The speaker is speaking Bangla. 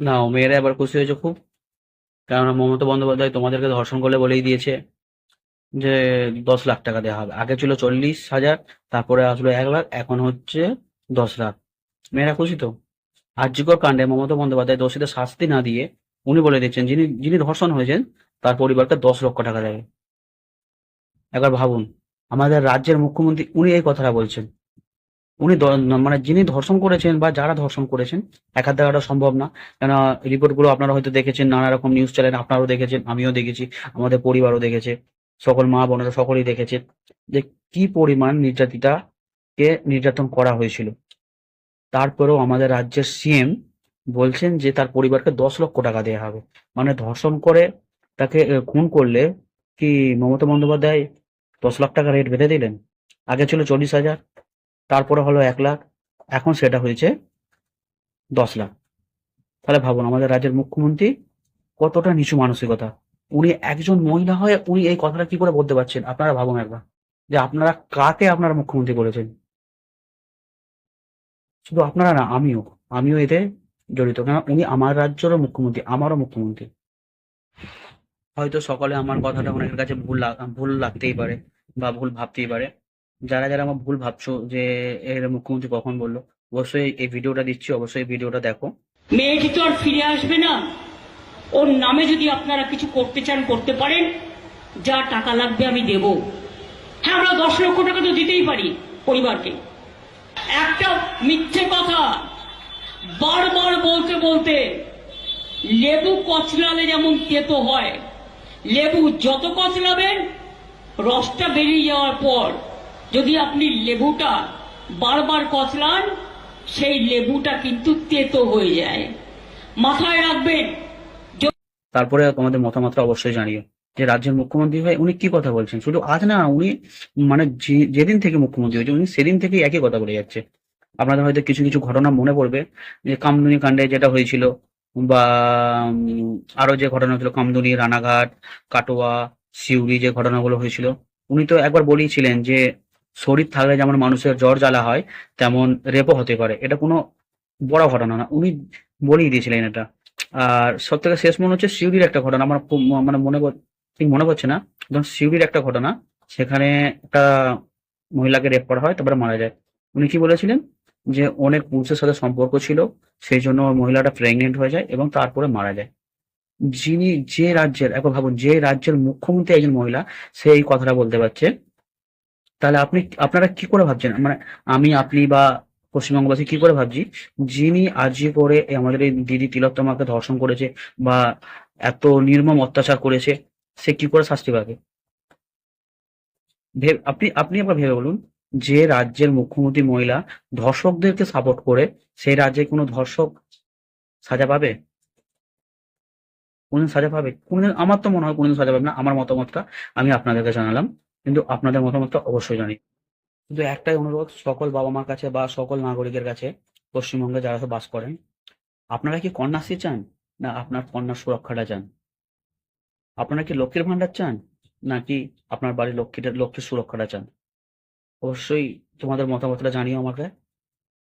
না মেয়েরা এবার খুশি হয়েছে খুব। কেননা মমতা বন্দ্যোপাধ্যায় তোমাদেরকে ধর্ষণ করলে বলেই দিয়েছে যে দশ লাখ টাকা দেওয়া হবে। আগে ছিল চল্লিশ হাজার, তারপরে আসলো এক লাখ, এখন হচ্ছে দশ লাখ। মেয়েরা খুশি তো? আর্যিকর কাণ্ডে মমতা বন্দ্যোপাধ্যায় দোষীদের শাস্তি না দিয়ে উনি বলে দিচ্ছেন, যিনি যিনি ধর্ষণ হয়েছেন, তার পরিবারকে দশ লক্ষ টাকা দেবে। একবার ভাবুন, আমাদের রাজ্যের মুখ্যমন্ত্রী, উনি এই কথাটা বলছেন। উনি মানে যিনি ধর্ষণ করেছেন বা যারা ধর্ষণ করেছেন, এক হাত দেওয়াটা সম্ভব না। কেন রিপোর্টগুলো আপনারা হয়তো দেখেছেন, নানা রকম নিউজ চ্যানেল আপনারাও দেখেছেন, আমিও দেখেছি, আমাদের পরিবারও দেখেছে, সকল মা বোনেরা সকলেই দেখেছে যে কি পরিমাণ নির্যাতিতাকে নির্যাতন করা হয়েছিল। তারপরেও আমাদের রাজ্যের সিএম বলছেন যে তার পরিবারকে দশ লক্ষ টাকা দেওয়া হবে। মানে ধর্ষণ করে তাকে খুন করলে কি মমতা বন্দ্যোপাধ্যায় দশ লাখ টাকা রেট বেঁধে দিলেন? আগে ছিল চল্লিশ হাজার তারপরে হলো এক লাখ, এখন সেটা হয়েছে দশ লাখ। তাহলে ভাবুন, আমাদের রাজ্যের মুখ্যমন্ত্রী কতটা নিচু মানসিকতা। উনি একজন মহিলা হয়ে উনি এই কথাটা কি করে বলতে পারছেন? আপনারা ভাবুন একবার। যে আপনারা কাকে আপনারা মুখ্যমন্ত্রী করেছেন শুধু আপনারা না, আমিও। আমিও এতে জড়িত। কেন উনি আমার রাজ্যেরও মুখ্যমন্ত্রী, আমারও মুখ্যমন্ত্রী। হয়তো সকলে আমার কথাটা অনেকের কাছে ভুল ভুল লাগতেই পারে বা ভুল ভাবতেই পারে। যারা যারা আমার ভুল ভাবছ যে এর মুখ্যমন্ত্রী কখন বলল, অবশ্যই এই ভিডিওটা দিচ্ছি, অবশ্যই ভিডিওটা দেখো। মেয়েটি তো আর ফিরে আসবে না? ওর নামে যদি আপনারা কিছু করতে চান, করতে পারেন। যা টাকা লাগবে আমি দেব। হ্যাঁ আমরা দশ লক্ষ টাকা তো দিতেই পারি পরিবারকে। একটা মিথ্যে কথা। বারবার বলতে বলতে লেবু কচলালে যেমন তেতো হয়, লেবু যত কচলাবেন, রসটা বেরিয়ে যাওয়ার পর যদি আপনি লেবুটা বারবার কচলান, সেই লেবুটা কিন্তু তেতো হয়ে যায়। মাথায় রাখবেন তারপরে তোমাদের মতামতটা অবশ্যই জানিও। যে রাজ্যের মুখ্যমন্ত্রী হয়ে উনি কি কথা বলছেন? শুধু আজ না, উনি মানে যেদিন থেকে মুখ্যমন্ত্রী হয়েছে উনি সেদিন থেকেই একই কথা বলে যাচ্ছে। আপনাদের হয়তো কিছু কিছু ঘটনা মনে পড়বে। যে কামদুনি কাণ্ডে যেটা হয়েছিল, বা আরও যে ঘটনা হয়েছিল, কামদুনি, রানাঘাট, কাটোয়া, সিউড়ি যে ঘটনাগুলো হয়েছিল, উনি তো একবার বলেইছিলেন যে শরীর থাকলে যেমন মানুষের জ্বর জ্বালা হয়, তেমন রেপও হতে পারে। এটা কোনো বড় ঘটনা না। উনি বলেই দিয়েছিলেন এটা। আর সব থেকে শেষ মনে হচ্ছে সিউড়ির একটা ঘটনা। আমার মানে মনে ঠিক মনে পড়ছে না। ধরুন সিউড়ির একটা ঘটনা। সেখানে একটা মহিলাকে রেপ করা হয়, তারপরে মারা যায়। উনি কি বলেছিলেন? যে অনেক পুরুষের সাথে সম্পর্ক ছিল, সেই জন্য মহিলাটা প্রেগনেন্ট হয়ে যায় এবং তারপরে মারা যায়। যিনি যে রাজ্যের, একবার ভাবুন, যে রাজ্যের মুখ্যমন্ত্রী একজন মহিলা সে এই কথাটা বলতে পারছে। তাহলে আপনি আপনারা কি করে ভাবছেন? মানে আমি, আপনি বা পশ্চিমবঙ্গবাসী কি করে ভাবছি? যিনি আজকে করে আমাদের এই দিদি তিলোত্তমাকে ধর্ষণ করেছে বা এত নির্মম অত্যাচার করেছে, সে কি করে শাস্তি পাবে? আপনি আপনি একবার ভেবে বলুন, যে রাজ্যের মুখ্যমন্ত্রী মহিলা ধর্ষকদেরকে সাপোর্ট করে সেই রাজ্যে কোনো ধর্ষক সাজা পাবে? কোনদিন সাজা পাবে? কোনদিন, আমার তো মনে হয় কোনদিন সাজা পাবে না, আমার মতামতটা আমি আপনাদেরকে জানালাম। কিন্তু আপনাদের মতামতটা অবশ্যই জানি। কিন্তু একটাই অনুরোধ, সকল বাবা মার কাছে বা সকল নাগরিকের কাছে, পশ্চিমবঙ্গে যারা বাস করেন, আপনারা কি কন্যাশ্রী চান? না, আপনার কন্যা সুরক্ষাটা চান? আপনারা কি লক্ষ্মীর ভাণ্ডার চান? নাকি আপনার বাড়ির লক্ষ্মীটা, লক্ষ্মীর সুরক্ষাটা চান? অবশ্যই তোমাদের মতামতটা জানিও আমাকে।